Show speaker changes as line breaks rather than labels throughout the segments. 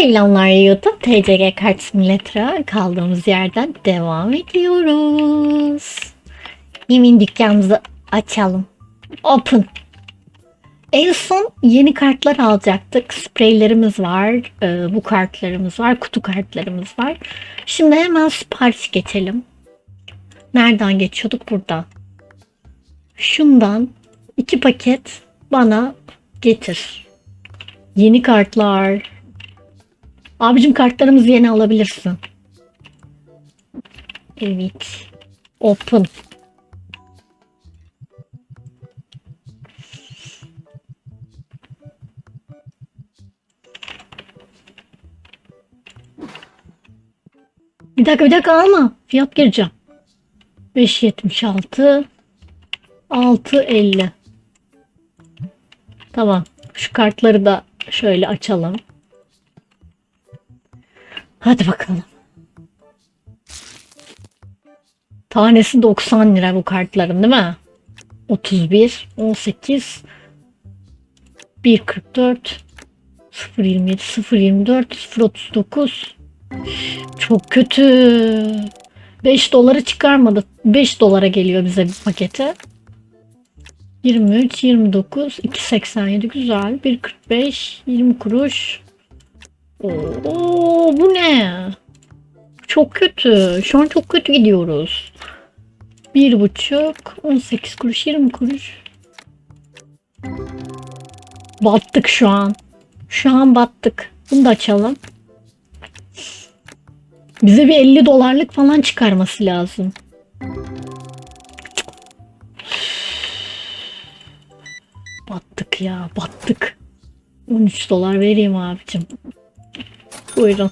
Selamlar YouTube. TCG Kart Simülatör'a kaldığımız yerden devam ediyoruz. Yemin dükkanımızı açalım. Open. En son yeni kartlar alacaktık. Spreylerimiz var. e, bu kartlarımız var. Kutu kartlarımız var. Şimdi hemen sipariş geçelim. Nereden geçiyorduk? Buradan. Şundan iki paket bana getir. Yeni kartlar. Abicim kartlarımızı yeni alabilirsin. Evet. Open. Bir dakika bir dakika alma. Fiyat gireceğim. 5.76 6.50 Tamam. Şu kartları da şöyle açalım. Hadi bakalım. Tanesi 90 lira bu kartların değil mi? 31, 18, 1.44, 0.27, 0.24, 0.39. Çok kötü. 5 doları çıkarmadı. 5 dolara geliyor bize bir pakete. 23, 29, 2.87 güzel. 1.45, 20 kuruş. Oo, bu ne? Çok kötü. Şu an çok kötü gidiyoruz. Bir buçuk, 18 kuruş, 20 kuruş. Battık şu an. Şu an battık. Bunu da açalım. Bize bir 50 dolarlık falan çıkarması lazım. Battık ya, battık. 13 dolar vereyim abicim. Buyurun.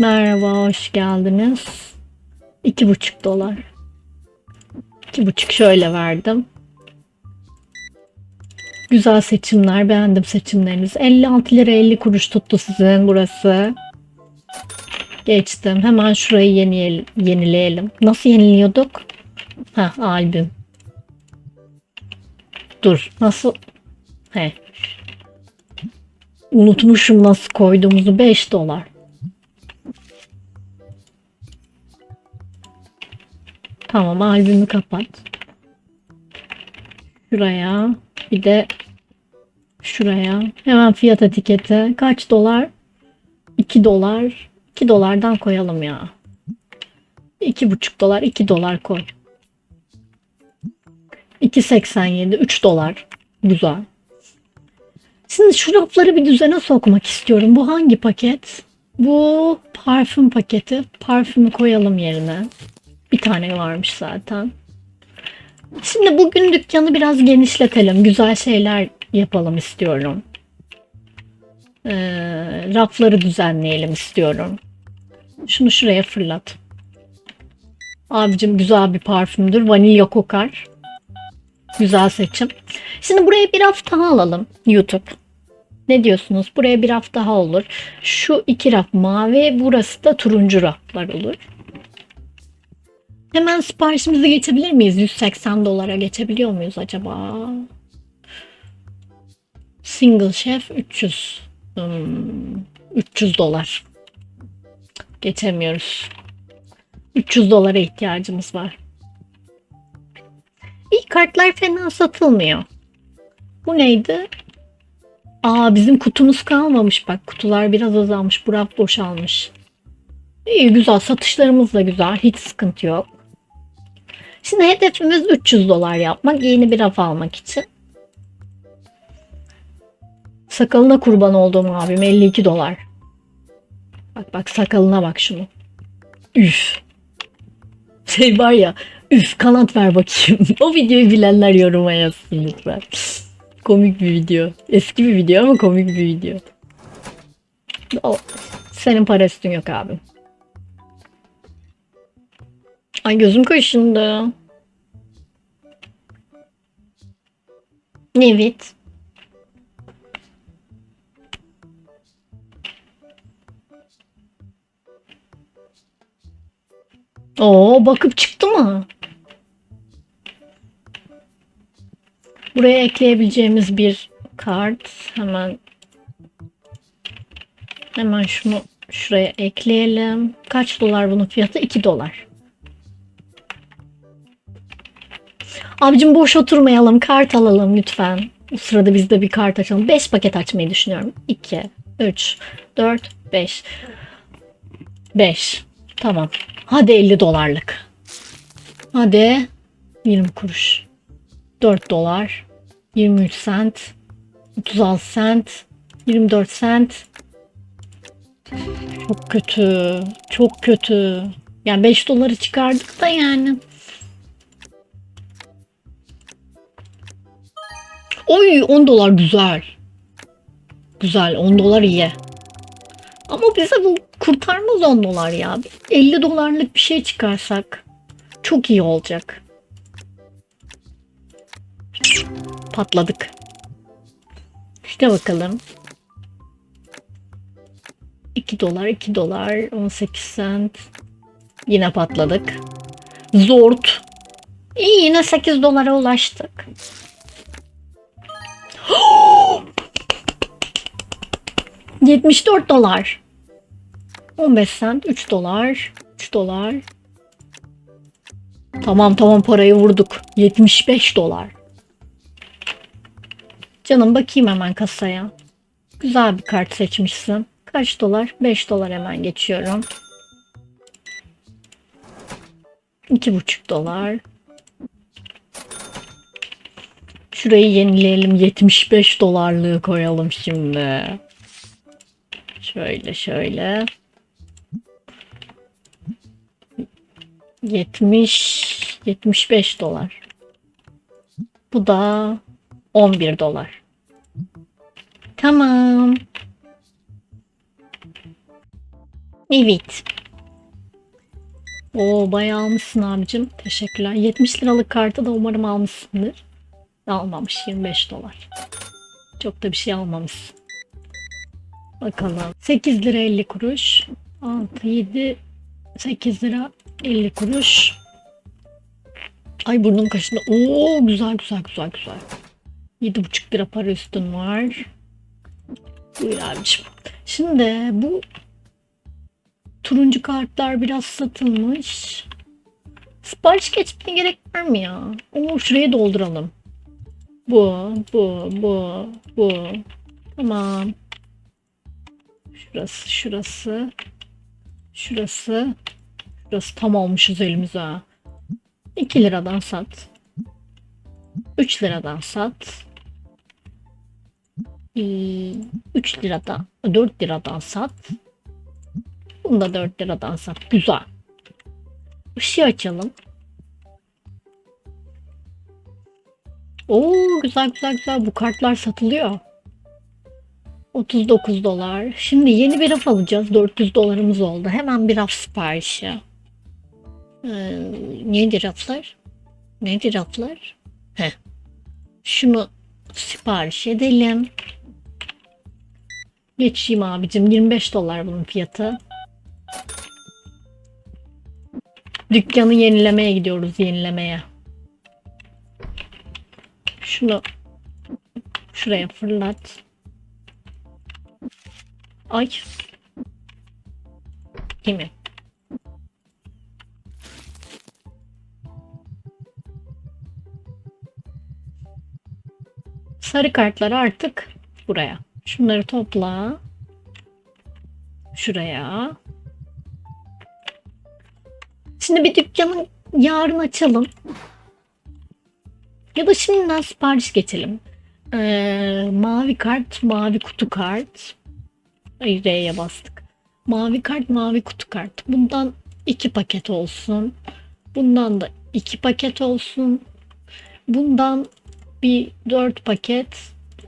Merhaba, hoş geldiniz. İki buçuk dolar. İki buçuk şöyle verdim. Güzel seçimler, beğendim seçimlerinizi. 56 lira 50 kuruş tuttu sizin burası. Geçtim. Hemen şurayı yeni, yenileyelim. Nasıl yeniliyorduk? Ha, albüm. Dur, nasıl? He, Unutmuşum nasıl koyduğumuzu 5 dolar. Tamam albümü kapat. Şuraya bir de şuraya hemen fiyat etiketi kaç dolar? 2 dolar. 2 dolardan koyalım ya. 2,5 dolar 2 dolar koy. 2.87 3 dolar. Güzel. Şimdi şu rafları bir düzene sokmak istiyorum. Bu hangi paket? Bu parfüm paketi. Parfümü koyalım yerine. Bir tane varmış zaten. Şimdi bugün dükkanı biraz genişletelim. Güzel şeyler yapalım istiyorum. Ee, rafları düzenleyelim istiyorum. Şunu şuraya fırlat. Abicim güzel bir parfümdür. Vanilya kokar. Güzel seçim. Şimdi buraya bir raf daha alalım YouTube. Ne diyorsunuz? Buraya bir raf daha olur. Şu iki raf mavi, burası da turuncu raflar olur. Hemen siparişimizi geçebilir miyiz? 180 dolara geçebiliyor muyuz acaba? Single chef 300. Hmm, 300 dolar. Geçemiyoruz. 300 dolara ihtiyacımız var. İlk kartlar fena satılmıyor. Bu neydi? Aa bizim kutumuz kalmamış bak. Kutular biraz azalmış. Bu raf boşalmış. İyi güzel. Satışlarımız da güzel. Hiç sıkıntı yok. Şimdi hedefimiz 300 dolar yapmak. Yeni bir raf almak için. Sakalına kurban olduğum abim 52 dolar. Bak bak sakalına bak şunu. Üf. Şey var ya üf kanat ver bakayım. o videoyu bilenler yoruma yazsın lütfen. Komik bir video. Eski bir video ama komik bir video. O, senin para üstün yok abi. Ay gözüm kaşındı. Evet. Oo bakıp çıktı mı? Buraya ekleyebileceğimiz bir kart hemen Hemen şunu şuraya ekleyelim. Kaç dolar bunun fiyatı? 2 dolar. Abicim boş oturmayalım. Kart alalım lütfen. Bu sırada biz de bir kart açalım. 5 paket açmayı düşünüyorum. 2, 3, 4, 5. 5. Tamam. Hadi 50 dolarlık. Hadi 20 kuruş. 4 dolar. 23 sent. 36 sent. 24 sent. Çok kötü. Çok kötü. Yani 5 doları çıkardık da yani. Oy 10 dolar güzel. Güzel 10 dolar iyi. Ama bize bu kurtarmaz 10 dolar ya. 50 dolarlık bir şey çıkarsak çok iyi olacak. Patladık. İşte bakalım. 2 dolar, 2 dolar, 18 sent. Yine patladık. Zort. İyi yine 8 dolara ulaştık. ...74 dolar. 15 sent, 3 dolar, 3 dolar. Tamam tamam parayı vurduk. 75 dolar. Canım bakayım hemen kasaya. Güzel bir kart seçmişsin. Kaç dolar? 5 dolar hemen geçiyorum. 2,5 dolar. Şurayı yenileyelim. 75 dolarlığı koyalım şimdi. Şöyle şöyle. 70 75 dolar. Bu da 11 dolar. Tamam. Evet. Oo bayağı almışsın abicim. Teşekkürler. 70 liralık kartı da umarım almışsındır. Almamış 25 dolar. Çok da bir şey almamışsın. Bakalım. 8 lira 50 kuruş. 6, 7, 8 lira 50 kuruş. Ay burnum kaşındı. Oo güzel güzel güzel güzel. 7,5 lira para üstün var. Buyur abiciğim. Şimdi bu turuncu kartlar biraz satılmış. Sipariş geçmeye gerek var mı ya? Oo şuraya dolduralım. Bu, bu, bu, bu. Tamam. Şurası, şurası. Şurası. Şurası tam almışız elimize. 2 liradan sat. 3 liradan sat. 3 liradan, 4 liradan sat. Bunu da 4 liradan sat. Güzel. Işığı açalım. Oo güzel güzel güzel. Bu kartlar satılıyor. 39 dolar. Şimdi yeni bir raf alacağız. 400 dolarımız oldu. Hemen bir raf siparişi. Ee, neydi raflar? Neydi raflar? Heh. Şunu sipariş edelim. Geçeyim abicim. 25 dolar bunun fiyatı. Dükkanı yenilemeye gidiyoruz yenilemeye. Şunu şuraya fırlat. Ay. Değil Sarı kartlar artık buraya. Şunları topla. Şuraya. Şimdi bir dükkanı yarın açalım. Ya da şimdiden sipariş geçelim. Ee, mavi kart, mavi kutu kart. Ay R'ye bastık. Mavi kart, mavi kutu kart. Bundan iki paket olsun. Bundan da iki paket olsun. Bundan bir dört paket.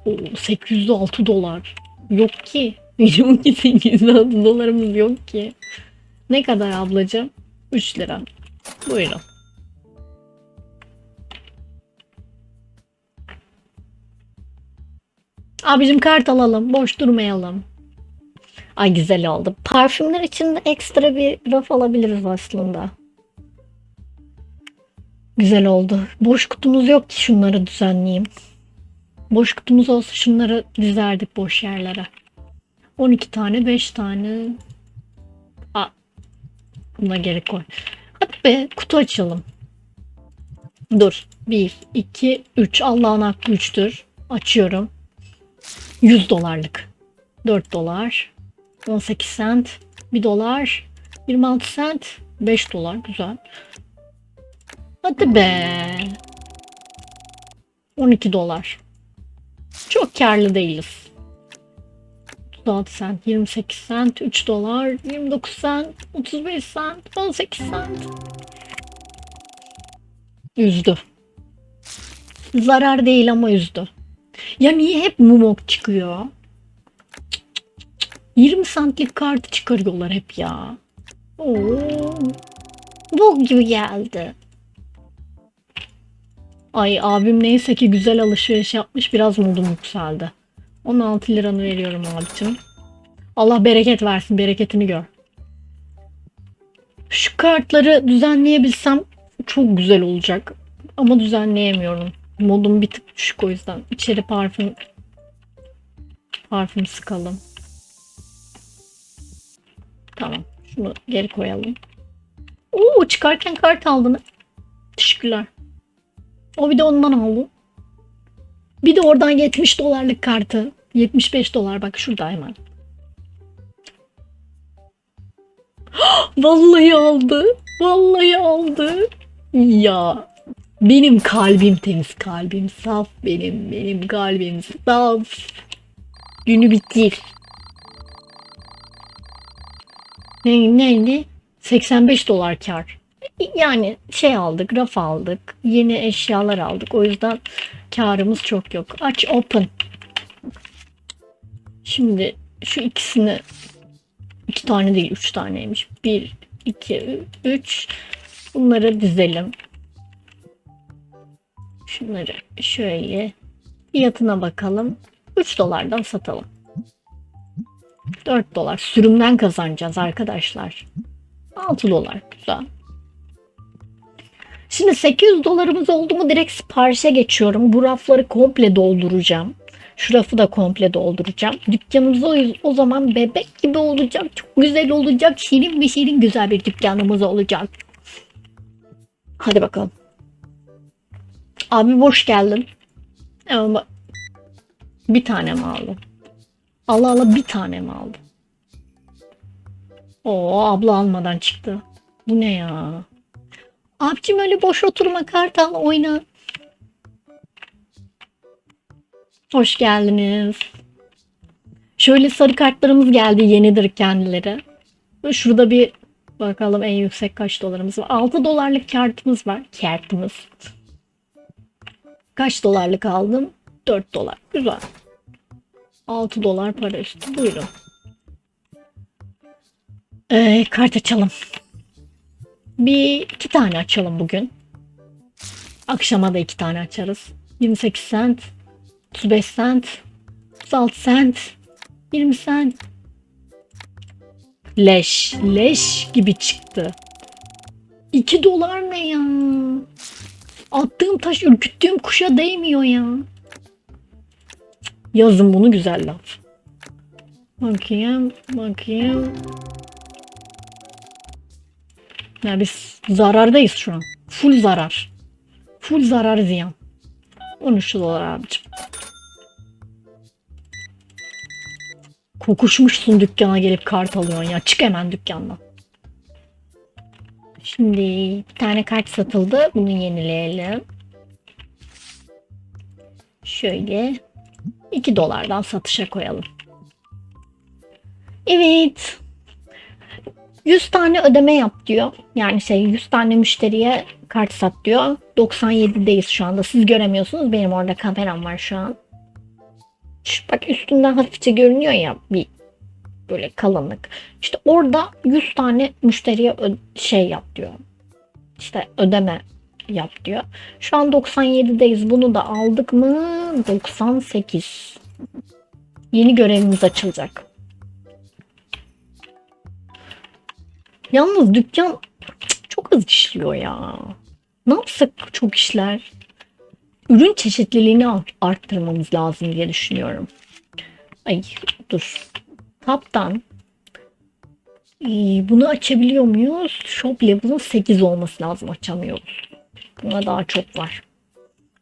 Oo, 806 dolar. Yok ki. Yok ki 806 dolarımız yok ki. Ne kadar ablacığım? 3 lira. Buyurun. Abicim kart alalım. Boş durmayalım. Ay güzel oldu. Parfümler için de ekstra bir raf alabiliriz aslında. Güzel oldu. Boş kutumuz yok ki şunları düzenleyeyim. Boş kutumuz olsa şunları dizerdik boş yerlere. 12 tane 5 tane. Aa, buna gerek koy. Hadi be kutu açalım. Dur. 1, 2, 3. Allah'ın hakkı 3'tür. Açıyorum. 100 dolarlık. 4 dolar. 18 cent. 1 dolar. 26 cent. 5 dolar. Güzel. Hadi be. 12 dolar. Çok karlı değiliz. 36 cent, 28 cent, 3 dolar, 29 cent, 35 cent, 18 cent. Üzdü. Zarar değil ama üzdü. Ya niye hep mumok çıkıyor? 20 centlik kartı çıkarıyorlar hep ya. Oo. Bu gibi geldi. Ay abim neyse ki güzel alışveriş yapmış biraz modum yükseldi. 16 liranı veriyorum abicim. Allah bereket versin bereketini gör. Şu kartları düzenleyebilsem çok güzel olacak. Ama düzenleyemiyorum. Modum bir tık düşük o yüzden. İçeri parfüm parfüm sıkalım. Tamam. Şunu geri koyalım. Oo çıkarken kart aldın. Teşekkürler. O bir de ondan aldım. Bir de oradan 70 dolarlık kartı. 75 dolar bak şurada hemen. Vallahi aldı. Vallahi aldı. Ya benim kalbim temiz kalbim saf benim benim kalbim saf. Günü bitir. Ne, neydi? 85 dolar kar. Yani şey aldık, raf aldık, yeni eşyalar aldık. O yüzden karımız çok yok. Aç open. Şimdi şu ikisini iki tane değil üç taneymiş. Bir, iki, üç. Bunları dizelim. Şunları şöyle fiyatına bakalım. 3 dolardan satalım. 4 dolar. Sürümden kazanacağız arkadaşlar. 6 dolar. Güzel. Şimdi 800 dolarımız oldu mu direkt siparişe geçiyorum. Bu rafları komple dolduracağım. Şu rafı da komple dolduracağım. Dükkanımız o, o zaman bebek gibi olacak. Çok güzel olacak. Şirin bir şirin güzel bir dükkanımız olacak. Hadi bakalım. Abi hoş geldin. Bir tane mi aldın? Allah Allah bir tane mi aldın? Oo abla almadan çıktı. Bu ne ya? Abicim öyle boş oturma kartal oyna. Hoş geldiniz. Şöyle sarı kartlarımız geldi yenidir kendileri. Şurada bir bakalım en yüksek kaç dolarımız var. 6 dolarlık kartımız var. Kartımız. Kaç dolarlık aldım? 4 dolar. Güzel. 6 dolar para üstü. Buyurun. Ee, kart açalım. Bir iki tane açalım bugün. Akşama da iki tane açarız. 28 cent, 35 cent, 36 cent, 20 cent. Leş, leş gibi çıktı. 2 dolar ne ya? Attığım taş ürküttüğüm kuşa değmiyor ya. Yazın bunu güzel laf. Bakayım, bakayım. Ya biz zarardayız şu an. Full zarar. Full zarar ziyan. 13 dolar abicim. Kokuşmuşsun dükkana gelip kart alıyorsun ya. Çık hemen dükkandan. Şimdi bir tane kart satıldı. Bunu yenileyelim. Şöyle 2 dolardan satışa koyalım. Evet. 100 tane ödeme yap diyor. Yani şey 100 tane müşteriye kart sat diyor. 97'deyiz şu anda. Siz göremiyorsunuz. Benim orada kameram var şu an. Şu, bak üstünden hafifçe görünüyor ya bir böyle kalınlık. İşte orada 100 tane müşteriye şey yap diyor. İşte ödeme yap diyor. Şu an 97'deyiz. Bunu da aldık mı? 98. Yeni görevimiz açılacak. Yalnız dükkan çok az işliyor ya. Ne yapsak çok işler? Ürün çeşitliliğini art- arttırmamız lazım diye düşünüyorum. Ay dur. Haptan ee, bunu açabiliyor muyuz? Shop level'ın 8 olması lazım açamıyoruz. Buna daha çok var.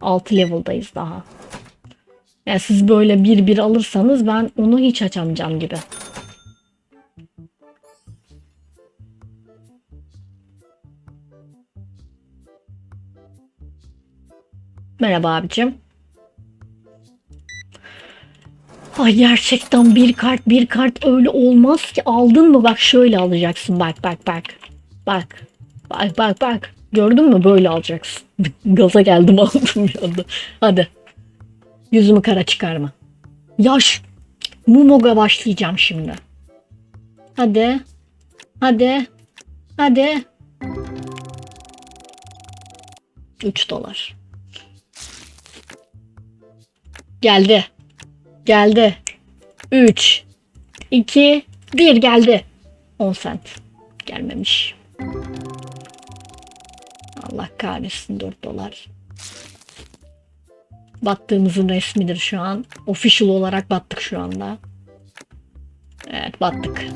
6 level'dayız daha. Yani siz böyle bir bir alırsanız ben onu hiç açamayacağım gibi. Merhaba abicim. Ay gerçekten bir kart bir kart öyle olmaz ki. Aldın mı? Bak şöyle alacaksın. Bak bak bak. Bak bak bak bak. Gördün mü? Böyle alacaksın. Gaza geldim aldım bir anda. Hadi. Yüzümü kara çıkarma. Yaş. Mumoga başlayacağım şimdi. Hadi. Hadi. Hadi. 3 dolar geldi Geldi. 3, 2, 1 geldi. 10 cent. Gelmemiş. Allah kahretsin 4 dolar. Battığımızın resmidir şu an. Official olarak battık şu anda. Evet battık.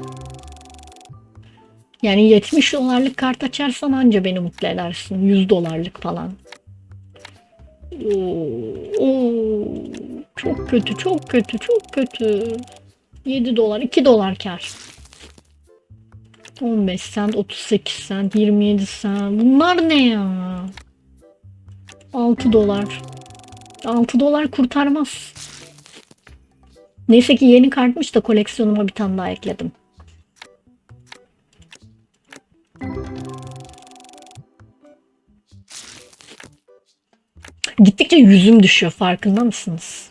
Yani 70 dolarlık kart açarsan anca beni mutlu edersin. 100 dolarlık falan. Oo, oo. Çok kötü, çok kötü, çok kötü. 7 dolar, 2 dolar kar. 15 cent, 38 cent, 27 cent. Bunlar ne ya? 6 dolar. 6 dolar kurtarmaz. Neyse ki yeni kartmış da koleksiyonuma bir tane daha ekledim. Gittikçe yüzüm düşüyor farkında mısınız?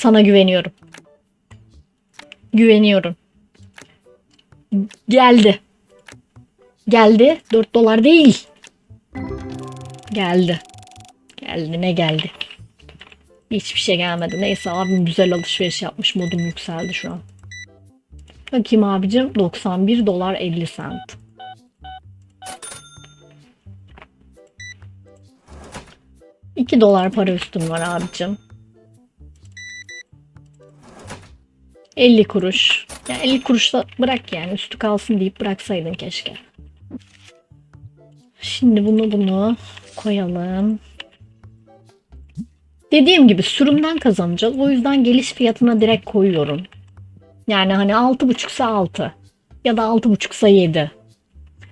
Sana güveniyorum. Güveniyorum. Geldi. Geldi. 4 dolar değil. Geldi. Geldi ne geldi? Hiçbir şey gelmedi. Neyse abim güzel alışveriş yapmış. Modum yükseldi şu an. Bakayım abicim 91 dolar 50 cent. İki dolar para üstüm var abicim. 50 kuruş. Ya 50 kuruşla bırak yani üstü kalsın deyip bıraksaydın keşke. Şimdi bunu bunu koyalım. Dediğim gibi sürümden kazanacağız. O yüzden geliş fiyatına direkt koyuyorum. Yani hani 6.5'sa 6 ya da 6.5'sa 7.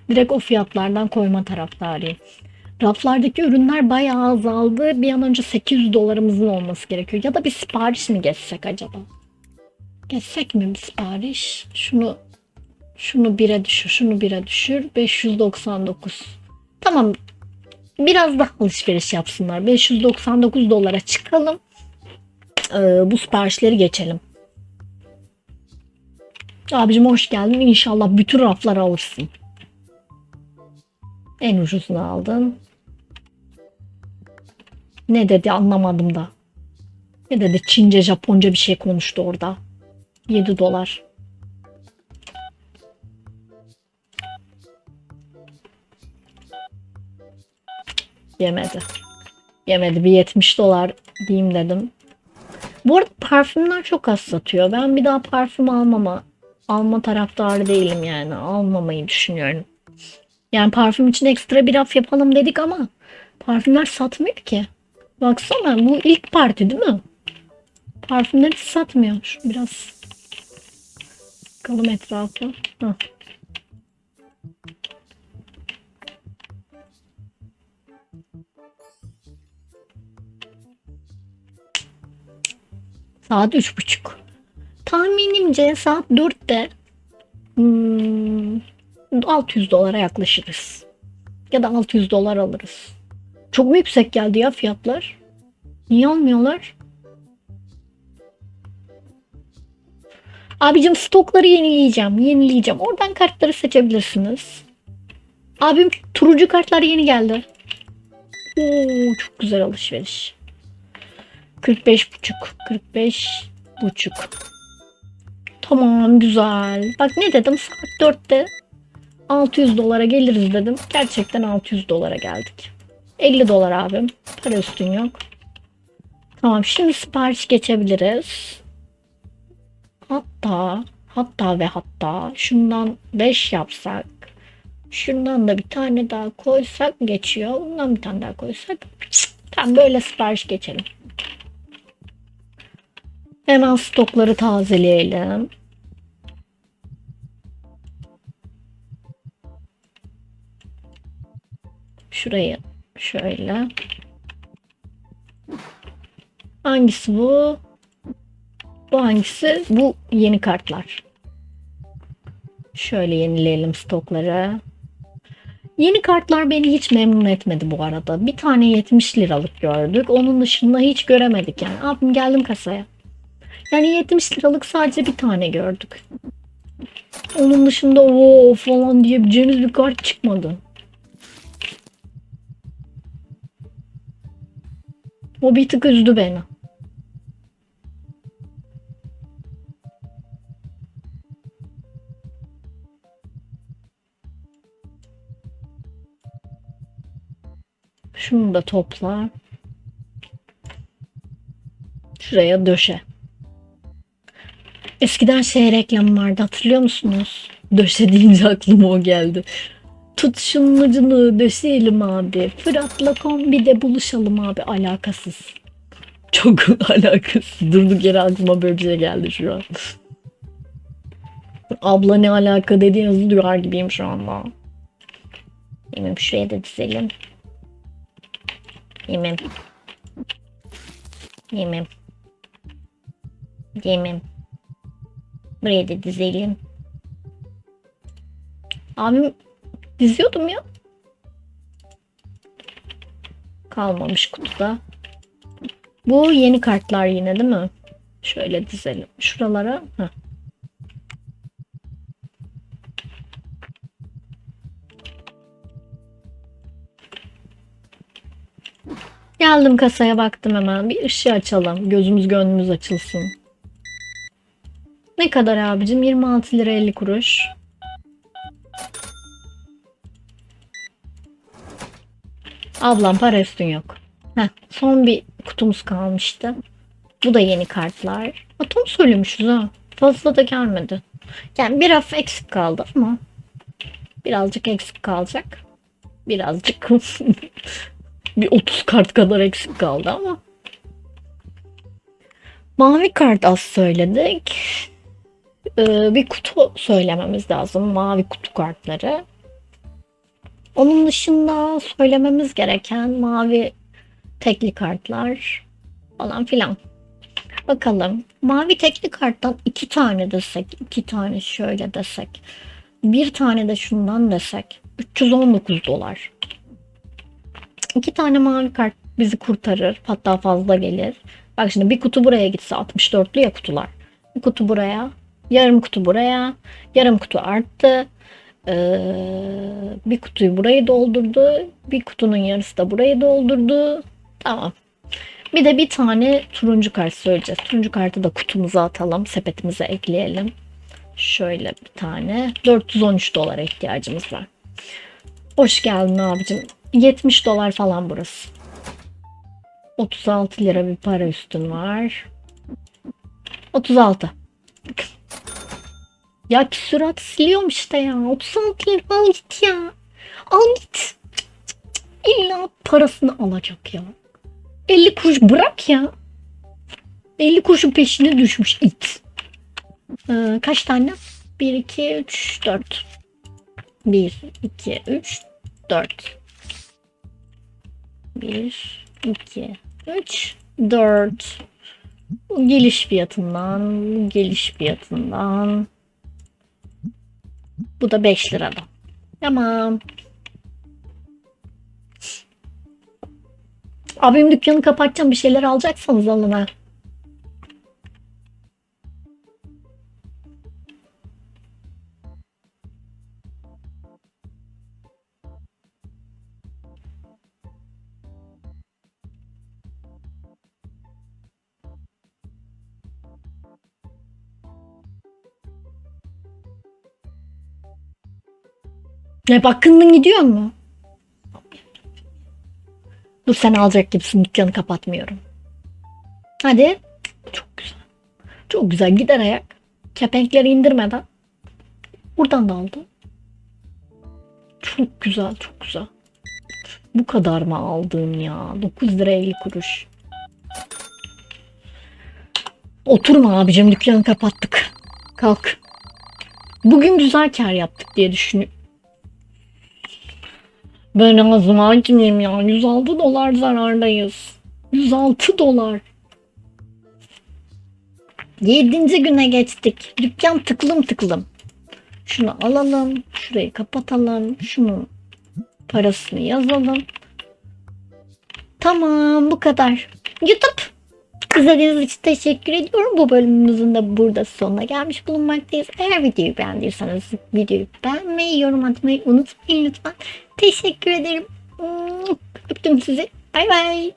Direkt o fiyatlardan koyma taraftarıyım. Raflardaki ürünler bayağı azaldı. Bir an önce 800 dolarımızın olması gerekiyor. Ya da bir sipariş mi geçsek acaba? Geçsek mi sipariş? Şunu şunu 1'e düşür, şunu 1'e düşür. 599. Tamam. Biraz daha alışveriş yapsınlar. 599 dolara çıkalım. Ee, bu siparişleri geçelim. Abicim hoş geldin. İnşallah bütün rafları alırsın. En ucuzunu aldın. Ne dedi anlamadım da. Ne dedi Çince, Japonca bir şey konuştu orada. 7 dolar. Yemedi. Yemedi. Bir 70 dolar diyeyim dedim. Bu arada parfümler çok az satıyor. Ben bir daha parfüm almama alma taraftarı değilim yani. Almamayı düşünüyorum. Yani parfüm için ekstra bir raf yapalım dedik ama parfümler satmıyor ki. Baksana bu ilk parti değil mi? Parfümler hiç satmıyor. Biraz bakalım etrafı. Heh. Saat üç buçuk. Tahminimce saat 4'te hmm, 600 dolara yaklaşırız. Ya da 600 dolar alırız. Çok mu yüksek geldi ya fiyatlar? Niye almıyorlar? Abicim stokları yenileyeceğim. Yenileyeceğim. Oradan kartları seçebilirsiniz. Abim turuncu kartlar yeni geldi. Oo, çok güzel alışveriş. 45 buçuk. 45 buçuk. Tamam güzel. Bak ne dedim saat 4'te 600 dolara geliriz dedim. Gerçekten 600 dolara geldik. 50 dolar abim. Para üstün yok. Tamam şimdi sipariş geçebiliriz. Hatta hatta ve hatta şundan 5 yapsak şundan da bir tane daha koysak geçiyor. Bundan bir tane daha koysak tamam böyle sipariş geçelim. Hemen stokları tazeleyelim. Şurayı şöyle. Hangisi bu? Bu hangisi? Bu yeni kartlar. Şöyle yenileyelim stokları. Yeni kartlar beni hiç memnun etmedi bu arada. Bir tane 70 liralık gördük. Onun dışında hiç göremedik yani. Abim geldim kasaya. Yani 70 liralık sadece bir tane gördük. Onun dışında o falan diyebileceğimiz bir kart çıkmadı. O bir tık üzdü beni. Şunu da topla. Şuraya döşe. Eskiden şey reklamı vardı hatırlıyor musunuz? Döşe deyince aklıma o geldi. Tut şunun ucunu döşeyelim abi. Fırat'la kombide buluşalım abi. Alakasız. Çok alakasız. Durduk yere aklıma böyle bir şey geldi şu an. Abla ne alaka dediğinizi duyar gibiyim şu anda. Yemem şuraya da dizelim. Yemem. Yemem. Yemem. Buraya da dizelim. Abim diziyordum ya. Kalmamış kutuda. Bu yeni kartlar yine değil mi? Şöyle dizelim. Şuralara. Heh. Geldim kasaya baktım hemen. Bir ışığı açalım. Gözümüz gönlümüz açılsın. Ne kadar abicim? 26 lira 50 kuruş. Ablam para üstün yok. Heh, son bir kutumuz kalmıştı. Bu da yeni kartlar. Atom söylemişiz ha. Fazla da gelmedi. Yani bir hafif eksik kaldı ama birazcık eksik kalacak. Birazcık bir 30 kart kadar eksik kaldı ama. Mavi kart az söyledik. Ee, bir kutu söylememiz lazım. Mavi kutu kartları. Onun dışında söylememiz gereken mavi tekli kartlar falan filan. Bakalım. Mavi tekli karttan iki tane desek, iki tane şöyle desek, bir tane de şundan desek, 319 dolar. İki tane mavi kart bizi kurtarır. Hatta fazla gelir. Bak şimdi bir kutu buraya gitse 64'lü ya kutular. Bir kutu buraya, yarım kutu buraya, yarım kutu arttı. Ee, bir kutuyu burayı doldurdu. Bir kutunun yarısı da burayı doldurdu. Tamam. Bir de bir tane turuncu kart söyleyeceğiz. Turuncu kartı da kutumuza atalım. Sepetimize ekleyelim. Şöyle bir tane. 413 dolara ihtiyacımız var. Hoş geldin abicim. 70 dolar falan burası. 36 lira bir para üstün var. 36. Ya küsurat siliyorum işte ya. 36 lira al git ya. Al git. İlla parasını alacak ya. 50 kuruş bırak ya. 50 kuruşun peşine düşmüş it. Ee, kaç tane? 1, 2, 3, 4. 1, 2, 3, 4. 1, 2, 3, 4. Geliş fiyatından, geliş fiyatından. Bu da 5 liradan. Tamam. Abim dükkanı kapatacağım bir şeyler alacaksanız alın ha. Ne bakındın gidiyor mu? Dur sen alacak gibisin dükkanı kapatmıyorum. Hadi. Çok güzel. Çok güzel. Gider ayak. Kepenkleri indirmeden. Buradan da aldı. Çok güzel. Çok güzel. Bu kadar mı aldığım ya? 9 lira 50 kuruş. Oturma abicim dükkanı kapattık. Kalk. Bugün güzel kar yaptık diye düşünüyorum. Ben ağzımı açmayayım ya. 106 dolar zarardayız. 106 dolar. 7. güne geçtik. Dükkan tıklım tıklım. Şunu alalım. Şurayı kapatalım. Şunun parasını yazalım. Tamam bu kadar. YouTube. İzlediğiniz için teşekkür ediyorum. Bu bölümümüzün de burada sonuna gelmiş bulunmaktayız. Eğer videoyu beğendiyseniz videoyu beğenmeyi, yorum atmayı unutmayın lütfen. Teşekkür ederim. Öptüm sizi. Bay bay.